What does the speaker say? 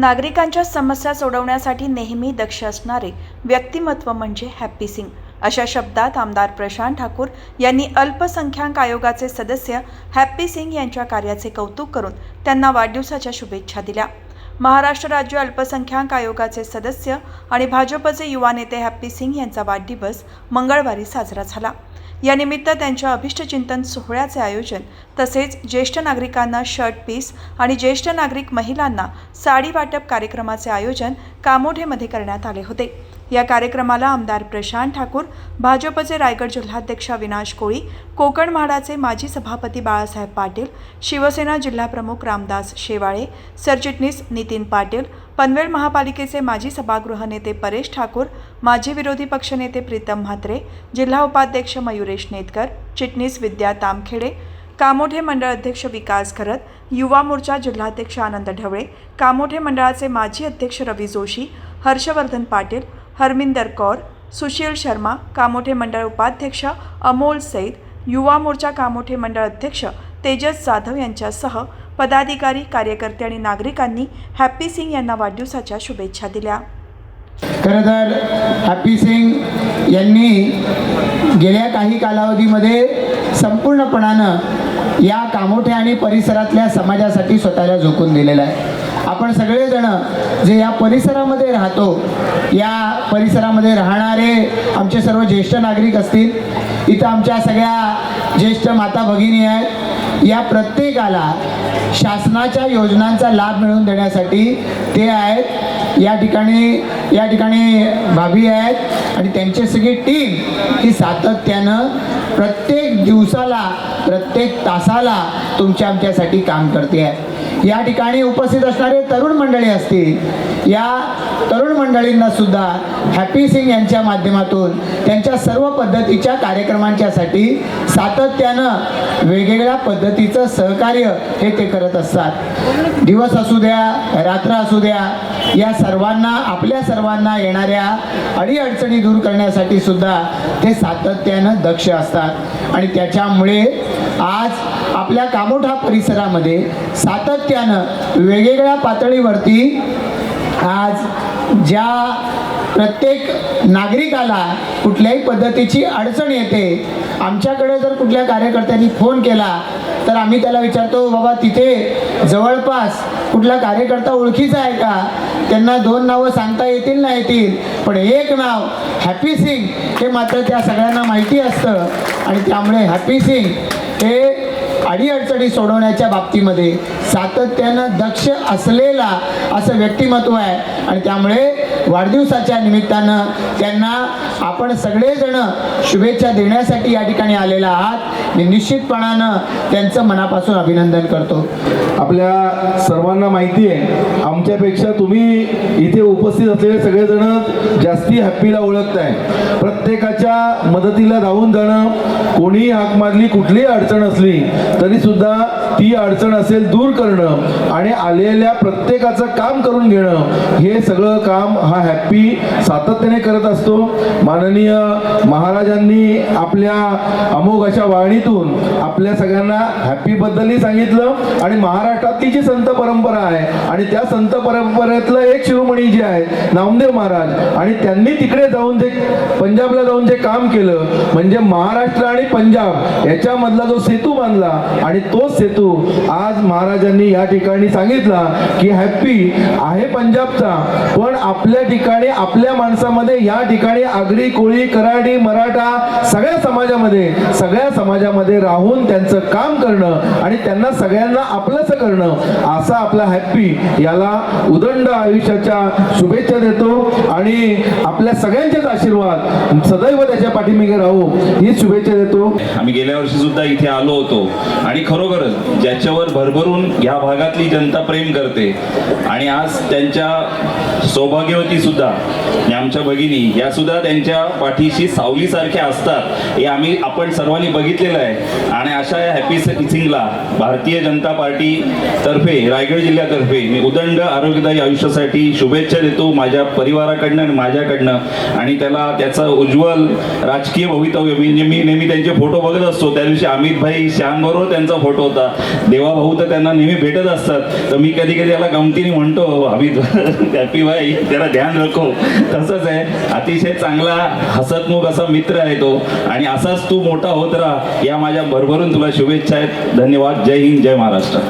नागरिकांच्या समस्या सोडवण्यासाठी नेहमी दक्ष असणारे व्यक्तिमत्व म्हणजे हॅप्पी सिंग. अशा शब्दात आमदार प्रशांत ठाकूर यांनी अल्पसंख्याक आयोगाचे सदस्य हॅप्पी सिंग यांच्या कार्याचे कौतुक करून त्यांना वाढदिवसाच्या शुभेच्छा दिल्या. महाराष्ट्र राज्य अल्पसंख्याक आयोगाचे सदस्य आणि भाजपचे युवा नेते हॅप्पी सिंग यांचा वाढदिवस मंगळवारी साजरा झाला. यानिमित्त त्यांच्या अभिष्टचिंतन सोहळ्याचे आयोजन तसेच ज्येष्ठ नागरिकांना शर्ट पीस आणि ज्येष्ठ नागरिक महिलांना साडी वाटप कार्यक्रमाचे आयोजन कामोठेमध्ये करण्यात आले होते. या कार्यक्रमाला आमदार प्रशांत ठाकूर भाजपचे रायगड जिल्हाध्यक्ष अविनाश कोळी कोकण म्हाडाचे माजी सभापती बाळासाहेब पाटील शिवसेना जिल्हाप्रमुख रामदास शेवाळे सरचिटणीस नितीन पाटील पनवेल महापालिकेचे माजी सभागृह नेते परेश ठाकूर माजी विरोधी पक्षनेते प्रीतम म्हात्रे जिल्हा उपाध्यक्ष मयुरेश नेतकर चिटणीस विद्या तामखेडे कामोठे मंडळ अध्यक्ष विकास खरत युवा मोर्चा जिल्हाध्यक्ष आनंद ढवळे कामोठे मंडळाचे माजी अध्यक्ष रवी जोशी हर्षवर्धन पाटील हरमिंदर कौर सुशील शर्मा कामोठे मंडळ उपाध्यक्ष अमोल सैद युवा मोर्चा कामोठे मंडळ अध्यक्ष तेजस जाधव यांच्यासह पदाधिकारी कार्यकर्ते आणि नागरिकांनी हॅप्पी सिंग यांना वाढदिवसाच्या शुभेच्छा दिल्या. खरं तर हॅपी सिंग यांनी गेल्या काही कालावधीमध्ये संपूर्णपणानं या कामोठ्या आणि परिसरातल्या समाजासाठी स्वतःला झोकून दिलेलं आहे. आपण सगळेजण जे या परिसरामध्ये राहतो या परिसरामध्ये राहणारे आमचे सर्व ज्येष्ठ नागरिक असतील इथं आमच्या सगळ्या ज्येष्ठ माता भगिनी आहेत या प्रत्येकाला शासनाच्या योजनांचा लाभ मिळवून देण्यासाठी ते आहेत. या ठिकाणी या ठिकाणी भाभी आहेत आणि त्यांची सगळी टीम ही सातत्यानं प्रत्येक दिवसाला प्रत्येक तासाला तुमच्या आमच्यासाठी काम करते आहे. या ठिकाणी उपस्थित असणारे तरुण मंडळी असतील या तरुण मंडळींना सुद्धा हॅपी सिंग यांच्या माध्यमातून त्यांच्या सर्व पद्धतीच्या कार्यक्रमांच्यासाठी सातत्यानं वेगवेगळ्या पद्धतीचं सहकार्य हे ते करत असतात. दिवस असू द्या रात्र असू द्या या सर्वांना आपल्या सर्वांना येणाऱ्या अडीअडचणी दूर करण्यासाठी सुद्धा ते सातत्यानं दक्ष असतात. आणि त्याच्यामुळे आज आपल्या कामोठा परिसरामध्ये सातत्यानं वेगवेगळ्या पातळीवरती आज ज्या प्रत्येक नागरिकाला कुठल्याही पद्धतीची अडचण येते आमच्याकडे जर कुठल्या कार्यकर्त्यांनी फोन केला तर आम्ही त्याला विचारतो बाबा तिथे जवळपास कुठला कार्यकर्ता ओळखीचा आहे का? त्यांना दोन नावं सांगता येतील ना येतील पण एक नाव हॅपी सिंग हे मात्र त्या सगळ्यांना माहिती असतं. आणि त्यामुळे हॅपी सिंग हे अडीअडचणी सोडवण्याच्या बाबतीमध्ये सातत्यानं दक्ष असलेला असं व्यक्तिमत्व आहे. आणि त्यामुळे वाढदिवसाच्या निमित्तानं त्यांना आपण सगळेजण शुभेच्छा देण्यासाठी या ठिकाणी आलेला आहात. मी निश्चितपणानं त्यांचं मनापासून अभिनंदन करतो. आपल्या सर्वांना माहिती आहे आमच्यापेक्षा तुम्ही इथे उपस्थित असलेले सगळेजण जास्ती हॅप्पीला ओळखताय प्रत्येकाच्या मदतीला धावून जाणं कोणीही हाक मारली कुठलीही अडचण असली तरी सुद्धा ती अडचण असेल दूर करणं आणि आलेल्या प्रत्येकाचं काम करून घेणं हे सगळं काम हा हॅप्पी सातत्याने करत असतो. माननीय महाराजांनी आपल्या अमोघ अशा वाणीतून आपल्या सगळ्यांना हॅप्पीबद्दलही सांगितलं आणि महाराष्ट्रातली जी संत परंपरा आहे आणि त्या संत परंपरेतलं एक शिरोमणी जे आहे नामदेव महाराज आणि त्यांनी तिकडे जाऊन जे पंजाबला जाऊन जे काम केलं म्हणजे महाराष्ट्र आणि पंजाब याच्यामधला जो सेतू बांधला आणि तो सेतू आज महाराजांनी या ठिकाणी सांगितला की हॅप्पी आहे पंजाबचा पण आपल्या ठिकाणी आपल्या माणसामध्ये या ठिकाणी आगरी कोळी कराडी मराठा सगळ्या समाजामध्ये सगळ्या समाजामध्ये राहून त्यांचं काम करणं आणि त्यांना सगळ्यांना आपलंच करणं असा आपला हॅप्पी याला उदंड आयुष्याच्या शुभेच्छा देतो आणि आपल्या सगळ्यांचेच आशीर्वाद. सदैव त्याच्या पाठीमागे राहू. ही शुभेच्छा देतो. आम्ही गेल्या वर्षी सुद्धा इथे आलो होतो. आणि खरोखरच ज्याच्यावर भरभरून या भागातली जनता प्रेम करते आणि आज त्यांच्या सौभाग्यवती सुद्धा आमच्या भगिनी या सुद्धा त्यांच्या पाठीशी सावलीसारख्या असतात. हे आम्ही आपण सर्वांनी बघितलेलं आहे. आणि अशा या हॅपी सिंगला भारतीय जनता पार्टी तर्फे रायगड जिल्ह्यातर्फे मी उदंड आरोग्यदायी आयुष्यासाठी शुभेच्छा शुभेच्छा देतो माझ्या परिवाराकडनं आणि माझ्याकडनं. आणि त्याला त्याचा उज्ज्वल राजकीय भवितव्य. म्हणजे मी नेहमी त्यांचे फोटो बघत असतो. त्या दिवशी अमित भाई श्यामबरोबर त्यांचा फोटो होता. देवा भाऊ तर त्यांना नेहमी भेटत असतात. तर मी कधी कधी त्याला गमतीने म्हणतो अमित हॅपी भाई त्याला ध्यान रखो. तसंच आहे. अतिशय चांगला हसतमुख असा मित्र आहे तो. आणि असाच तू मोठा होत राहा. या माझ्या भरभरून तुला शुभेच्छा आहेत. धन्यवाद. जय हिंद जय महाराष्ट्र.